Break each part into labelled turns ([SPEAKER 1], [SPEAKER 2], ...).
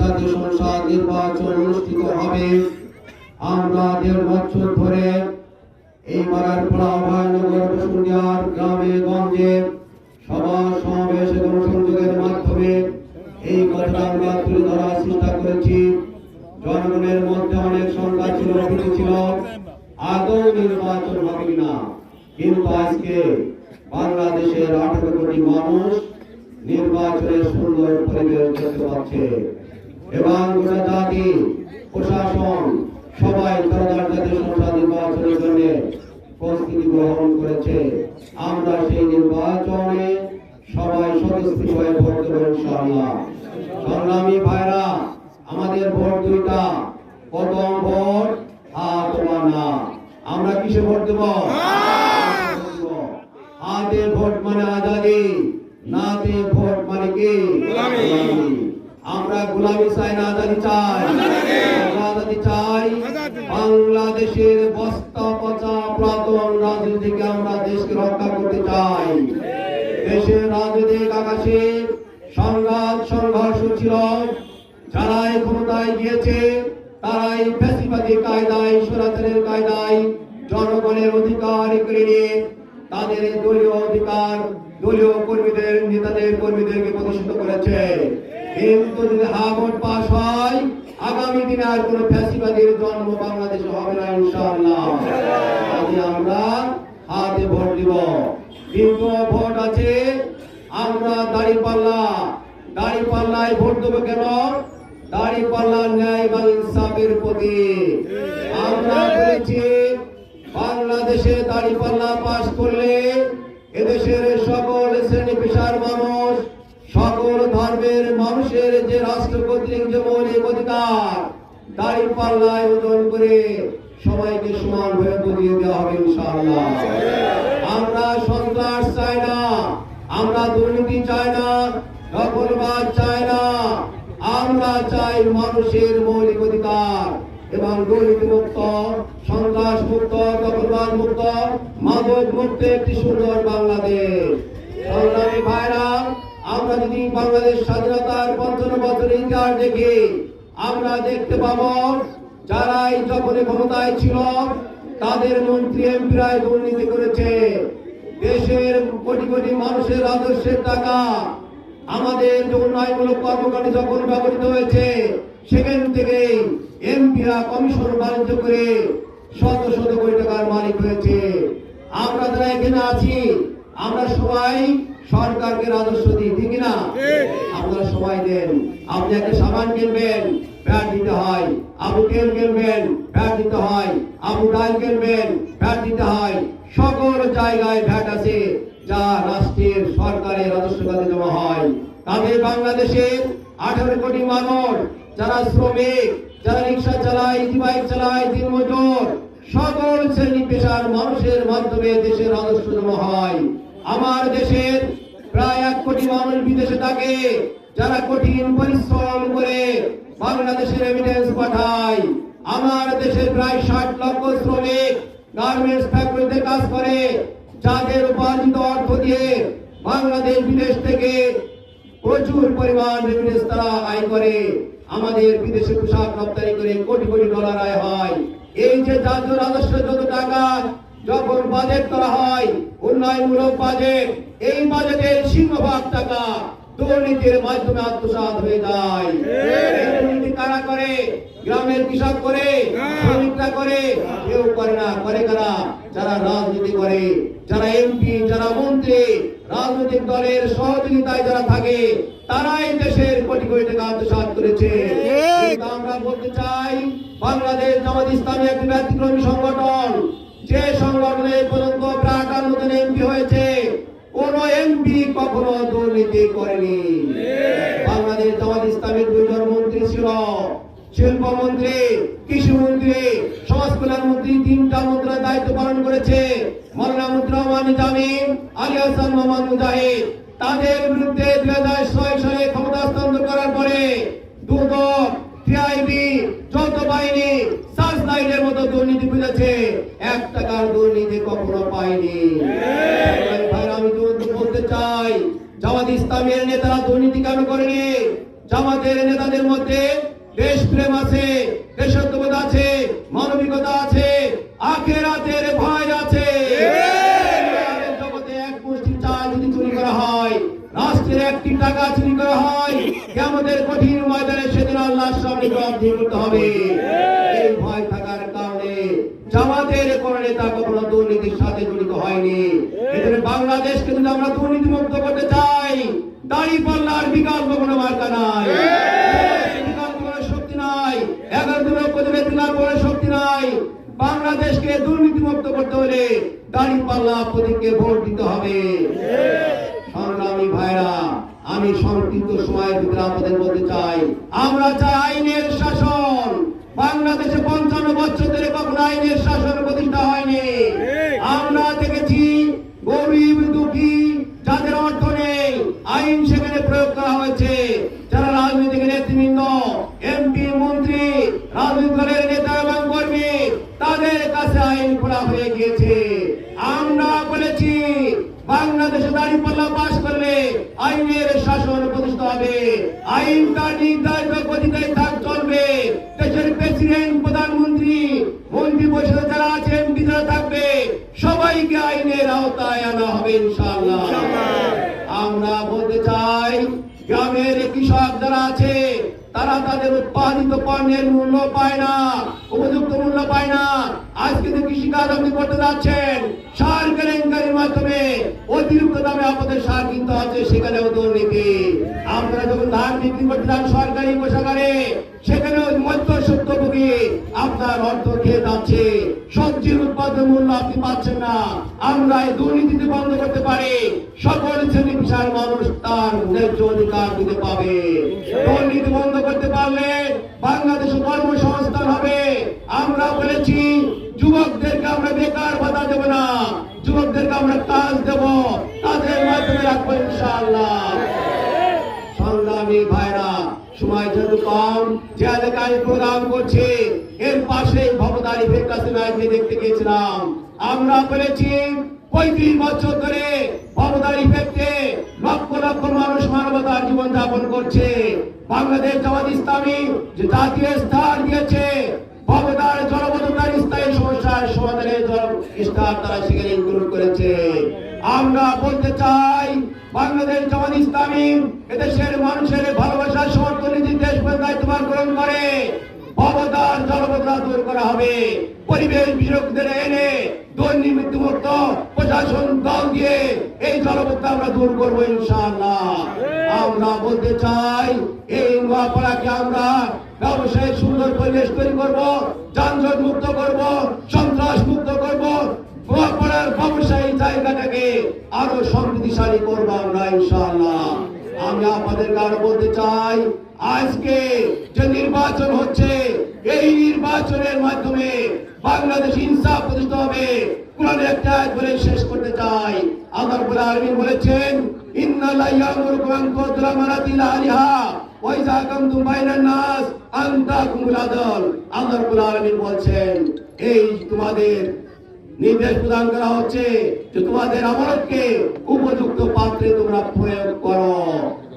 [SPEAKER 1] জাতীয় মধ্যে অনেক সংখ্যা ছিল ভীতি হবে কিনা? কিন্তু বাংলাদেশের আঠারো কোটি মানুষ নির্বাচনের সুন্দর পরিবেশ দেখতে পাচ্ছে। এবং গোটা জাতি প্রশাসন, সবাই জাতীয় সংসদ নির্বাচনের জন্য প্রস্তুতি গ্রহণ করেছে। আমরা সেই নির্বাচনে সবাই স্বতঃস্ফূর্ত হয়ে ভোট দেবো ইনশাআল্লাহ। সংগ্রামী ভাইরা, আমাদের ভোট দুইটা, প্রথম ভোট, হাত বা না আমরা কিসে ভোট দেব? হাতে ভোট মানে আজাদি, নাতে ভোট মানে কি। আমরা গোলামি চাই না আজাদি চাই। আজাদি চাই। বাংলাদেশের বস্তা পচা পুরাতন রাজনীতি থেকে আমরা দেশকে রক্ষা করতে চাই। দেশের রাজনৈতিক আকাশে সংঘাত, সংঘর্ষ ছিল। যারাই ক্ষমতায় গিয়েছে, তারাই ফ্যাসিবাদী কায়দায়, স্বরাচারের কায়দায় জনগণের অধিকার কেড়ে নিয়ে তাদের দলীয় অধিকার, দলীয় কর্মীদের, নেতাদের, কর্মীদেরকে প্রতিষ্ঠিত করেছে। কিন্তু যদি পাস হয়। আগামী দিনে আর ফ্যাসিবাদীর জন্ম বাংলাদেশে হবে না, ইনশাআল্লাহ। আজ আমরা হাতে ভোট দিব। ভোট আছে, আমরা দাড়ি পাল্লা ভোট দেবো কেন? দাড়ি পাল্লা ন্যায় এবং ইনসাফের প্রতি আমরা বলেছি, বাংলাদেশে দাড়ি পাল্লা পাস করলে এদেশের সকল শ্রেণি পেশার মানুষের যে রাষ্ট্র যে মৌলিক অধিকার দাড়ি পাল্লায় ওজন করে সবাইকে সমান হয়ে বুঝিয়ে দেওয়া হবে ইনশাআল্লাহ। আমরা সন্ত্রাস চাই না, আমরা দুর্নীতি চাই না দখলবাদ চাই না। আমরা চাই মানুষের মৌলিক অধিকার এবং দুর্নীতি মুক্ত সন্ত্রাস মুক্ত দখলবাদ মুক্ত মাদক মুক্ত একটি সুন্দর বাংলাদেশ। সংগ্রামী ভাইরা আমরা যদি বাংলাদেশ স্বাধীনতার পঞ্চান্ন বছর ইতিহাস দেখি, আমরা দেখতে পাবো যারাই যখন ক্ষমতায় ছিল, তাদের মন্ত্রী, এমপিরাই দুর্নীতি করেছে। দেশের কোটি কোটি মানুষের আদর্শের টাকা আমাদের উন্নয়নমূলক কর্মকাণ্ড যখন ব্যবহৃত হয়েছে, সেখান থেকে এমপিরা কমিশন বাণিজ্য করে শত শত কোটি টাকার মালিক হয়েছে। আমরা যারা এখানে আছি, আমরা সবাই সরকারকে রাজস্ব দিই ঠিক না আপনারা সবাই দেন। আপনি একটা সাবান কিনবেন ভ্যাট দিতে হয়। আপনি তেল কিনবেন ভ্যাট দিতে হয়। আপনি ডাল কিনবেন ভ্যাট দিতে হয়। সকল জায়গায় ভ্যাট আছে যা রাষ্ট্রের সরকারের রাজস্ব খাতে জমা হয়। তাদের বাংলাদেশের আঠারো কোটি মানুষ যারা শ্রমিক যারা রিক্সা চালায় ইজিবাইক চালায় দিনমজুর সকল শ্রেণি পেশার মানুষের মাধ্যমে দেশের রাজস্ব জমা হয়। আমার দেশের প্রায় এক কোটি মানুষ বিদেশে থাকে, যারা কঠিন পরিশ্রম করে বাংলাদেশের এভিডেন্স পাঠায়। আমার দেশের প্রায় ষাট লক্ষ শ্রমিক গার্মেন্টস ফ্যাক্টরিতে কাজ করে, যাদের উপার্জিত অর্থ দিয়ে বাংলাদেশ বিদেশ থেকে প্রচুর পরিমাণ রেমিটেন্স তারা আয় করে। আমাদের বিদেশে পোশাক রপ্তানি করে কোটি কোটি ডলার আয় হয়। এই যে জাতীয় রাজস্ব যত টাকা যখন বাজেট করা হয় উন্নয়নমূলক বাজেট এই বাজেটের সিংহভাগ টাকা দুর্নীতির মাধ্যমে আত্মসাৎ হয়ে যায়। দুর্নীতি কারা করে? গ্রামের কৃষক করে শ্রমিকরা করে কেউ করে না করে কারা? যারা রাজনীতি করে যারা এমপি যারা মন্ত্রী রাজনৈতিক দলের সহযোগিতায় যারা থাকে তারাই দেশের কোটি কোটি টাকা আত্মসাৎ করেছে। আমরা বলতে চাই বাংলাদেশ জামাত ইসলামী একটি ব্যতিক্রমী সংগঠন। যে সংগঠনে পর্যন্ত প্রায় আটান্ন জন এমপি হয়েছে, কোন এমপি কখনো দুর্নীতি করেনি। বাংলাদেশ জামাত ইসলামের দুইজন মন্ত্রী ছিল। শিল্পমন্ত্রী কৃষি মন্ত্রী সমাজ কল্যাণ মন্ত্রী তিনটা মন্ত্রীর দায়িত্ব পালন করেছে। মৌলানা মুদ্রা রহমান নিজামী আলী হাসান, মোহাম্মদ মুজাহিদ। তাদের বিরুদ্ধে দুই হাজার ছয় সালে ক্ষমতা হস্তান্তর করার পরে দুদক, টিআইবি, যৌথ বাহিনী, সার্চ লাইনের মতো দুর্নীতি বুঝেছে এক টাকার দুর্নীতি কখনো ভাইরা, আমি তো বলতে চাই? জামাত ইসলামের নেতারা দুর্নীতি কেন করেনি? জামাতের নেতাদের মধ্যে দেশপ্রেম আছে দেশত্ববোধ আছে, মানবিকতা আছে, আখেরাতের ভয় আছে। একটি টাকা চুরি করা হয় কেমতের কঠিন ময়দানে সেদিন আল্লাহর সামনে জবাবদিহি করতে হবে। নেতা কখনো দুর্নীতির সাথে জড়িত হয়নি। এখানে বাংলাদেশকে যদি আমরা দুর্নীতি মুক্ত করতে চাই দাড়ি পাল্লার বিকল্প কোনো মার্কা নাই। শক্তি নাই। এগারো লক্ষ জনের বিকল্প কোনো শক্তি নাই বাংলাদেশকে দুর্নীতি মুক্ত করতে হলে দাড়ি পাল্লা প্রতীককে ভোট দিতে হবে। সংগ্রামী ভাইরা আমি সংক্ষিপ্ত সময়ের ভিতরে আপনাদের বলতে চাই আমরা চাই আইনের শাসন বাংলাদেশে পঞ্চান্ন বছর ধরে কখনো আইনের শাসন প্রতিষ্ঠা হয়নি। আমরা দেখেছি গরিব দুঃখী যাদের অর্থ নেই আইন সেখানে প্রয়োগ করা হয়েছে। যারা রাজনৈতিক নেতৃবৃন্দ এমপি মন্ত্রী রাজনৈতিক দলের নেতা এবং কর্মী তাদের কাছে আইন খোলা হয়ে গিয়েছে। আমরা বলেছি বাংলাদেশে দাঁড়িপাল্লা পাশ করলে আইনের শাসন প্রতিষ্ঠা হবে। আইন তার নির্ধারিত গতিতে প্রেসিডেন্ট প্রধানমন্ত্রী মন্ত্রী পরিষদ যারা আছে এমপি যারা থাকবে সবাইকে আইনের আওতায় আনা হবে ইনশাআল্লাহ। আমরা বলতে চাই গ্রামের কৃষক যারা আছে তারা তাদের উৎপাদিত পণ্যের মূল্য পায় না উপযুক্ত মূল্য পায় না। আজকে যে কৃষিকাজ আপনি করতে যাচ্ছেন অতিরিক্ত দামে আপনাদের সার কিনতে হচ্ছে, সেখানেও দুর্নীতি। আপনারা যখন ধান বিক্রি যান সরকারি কোষাগারে, সেখানেও মধ্য সত্যভোগী আপনার অর্থ খেয়ে যাচ্ছে। সবজির উৎপাদন মূল্য আপনি পাচ্ছেন না। আমরা এই দুর্নীতিতে বন্ধ করতে পারি। সকল শ্রেণি পেশার মানুষ তার ন্যায্য অধিকার দিতে পাবে। দুর্নীতি বন্ধ করতে পারলে বাংলাদেশে কর্মসংস্থান হবে। আমরা বলেছি, যুবকদেরকে আমরা বেকার ভাতা দেব না। যুবকদেরকে আমরা কাজ দেব। তাদের মাধ্যমে রাখব ইনশাআল্লাহ। সংগ্রামী ভাইরা, সময় যেহেতু কম, যে এলাকায় প্রোগ্রাম করছে, এর পাশে ভবদারি কাছে আজকে দেখতে গেছিলাম আমরা বলেছি পঁয়ত্রিশ বছর ধরে ভবদারি ফেরতে লক্ষ লক্ষ মানুষ মানবতার জীবন যাপন করছে। বাংলাদেশ জামাত ইসলামী জাতীয় স্থান দিয়েছে ভবদার জলবদ্ধতার স্থায়ী সমস্যার সমাধানের জল স্থান তারা সেখানে ইনক্লুড করেছে। আমরা বলতে চাই, বাংলাদেশ জামাত ইসলামী এদেশের মানুষের ভালোবাসা, সমর্থন, নীতি, দেশ দায়িত্ব গ্রহণ করে। ভবদার জলবদ্ধতা দূর করা হবে। পরিবেশ বিশেষজ্ঞদের এনে দুর্নীতি মুক্ত প্রশাসন দল দিয়ে এই জলবদ্ধতা আমরা দূর করব ইনশাআল্লাহ। আমরা বলতে চাই, এই নোয়াপাড়াকে আমরা ব্যবসায় সুন্দর পরিবেশ তৈরি করব, যানজট মুক্ত করব, সন্ত্রাস মুক্ত করব। ব্যবসায়ী জায়গাটাকে আরও সমৃদ্ধিশালী করব আমরা, ইনশাআল্লাহ। আমি আপনাদের আরও বলতে চাই, আজকে যে নির্বাচন হচ্ছে, এই নির্বাচনের মাধ্যমে বাংলাদেশ ইনসাফ প্রতিষ্ঠা হবে। কোরআন একটা বলে শেষ করতে চাই। আল্লাহ রাব্বুল আলামিন বলেছেন ইন্নাল্লাহ ইয়ামুরুকুম আন তু'দ্দুল আলিহা। বলছেন, এই তোমাদের নির্দেশ প্রদান করা হচ্ছে, যে তোমাদের আমানতকে উপযুক্ত পাত্রে তোমরা প্রয়োগ করো।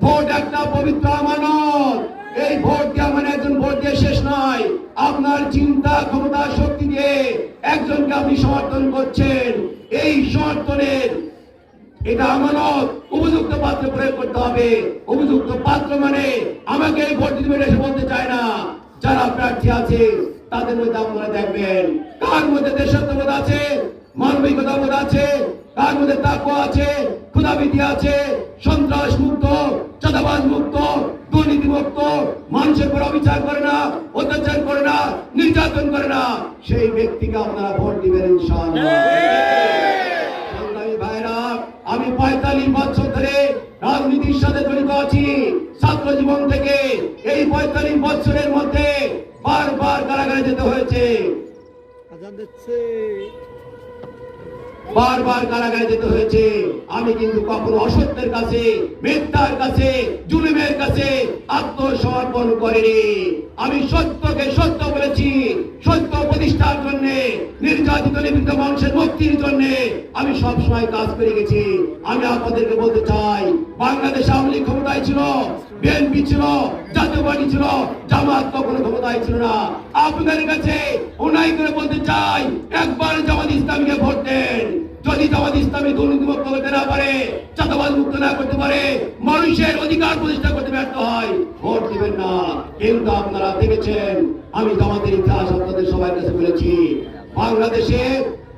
[SPEAKER 1] ভোট একটা পবিত্র আমানত। এই ভোট দেওয়া মানে একজন ভোট দিয়ে শেষ নয়? আপনার চিন্তা, ক্ষমতা, শক্তি দিয়ে একজনকে আপনি সমর্থন করছেন। এই সমর্থনের এটা আমানত উপযুক্ত পাত্র প্রয়োগ করতে হবে। উপযুক্ত পাত্র মানে আমাকে ভোট দিতে এসে বলতে চায় না। যারা প্রার্থী আছে, তাদের মধ্যে আপনারা দেখবেন কার মধ্যে দেশাত্মবোধ আছে মানবিকতা বোধ আছে কার মধ্যে তাকওয়া আছে, ক্ষুধাবিধি আছে সন্ত্রাস মুক্ত চাঁদাবাজ মুক্ত দুর্নীতি মুক্ত মানুষের উপর অবিচার করে না, অত্যাচার করে না, নির্যাতন করে না। সেই ব্যক্তিকে আপনারা ভোট দিবেন ইনশাআল্লাহ। আমি পঁয়তাল্লিশ বছর ধরে রাজনীতির সাথে জড়িত আছি। ছাত্র জীবন থেকে এই পঁয়তাল্লিশ বছরের মধ্যে বারবার কারাগারে যেতে হয়েছে। বারবার কারাগারে যেতে হয়েছে। আমি কিন্তু কখনো অসত্যের কাছে মিথ্যার কাছে জুলুমের কাছে আত্মসমর্পণ করিনি। আমি সত্যকে সত্য বলেছি। নির্যাতিত নিপীড়িত মানুষের মুক্তির জন্যে আমি সবসময় কাজ করে গেছি। আমি আপনাদেরকে বলতে চাই বাংলাদেশ আওয়ামী লীগ ক্ষমতায় ছিল বিএনপি ছিল, জাতীয় পার্টি ছিল, জামাত কখনো ক্ষমতায় ছিল না। আপনাদের কাছে অন্যায় করে বলতে চাই, একবার জামাত ইসলামীকে ভোট দেন। যদি জামাত ইসলামী দুর্নীতিমুক্ত করতে না পারে চাঁদাবাদ মুক্ত না করতে পারে, মানুষের অধিকার প্রতিষ্ঠা করতে ব্যর্থ হয়, ভোট দিবেন না। কিন্তু আপনারা দেখেছেন, আমি জামাতের ইতিহাস আপনাদের সবার কাছে বলেছি, বাংলাদেশে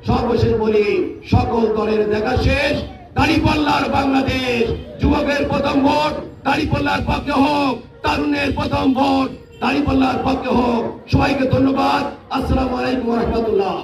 [SPEAKER 1] সর্বশেষ বলি, সকল দলের দেখা শেষ দাড়িপাল্লার বাংলাদেশ, যুবকের প্রথম ভোট দাড়িপাল্লার পক্ষে হোক, তারুণের প্রথম ভোট দাড়িপাল্লার পক্ষে হোক। সবাইকে ধন্যবাদ। আসসালামু আলাইকুম রহমতুল্লাহ।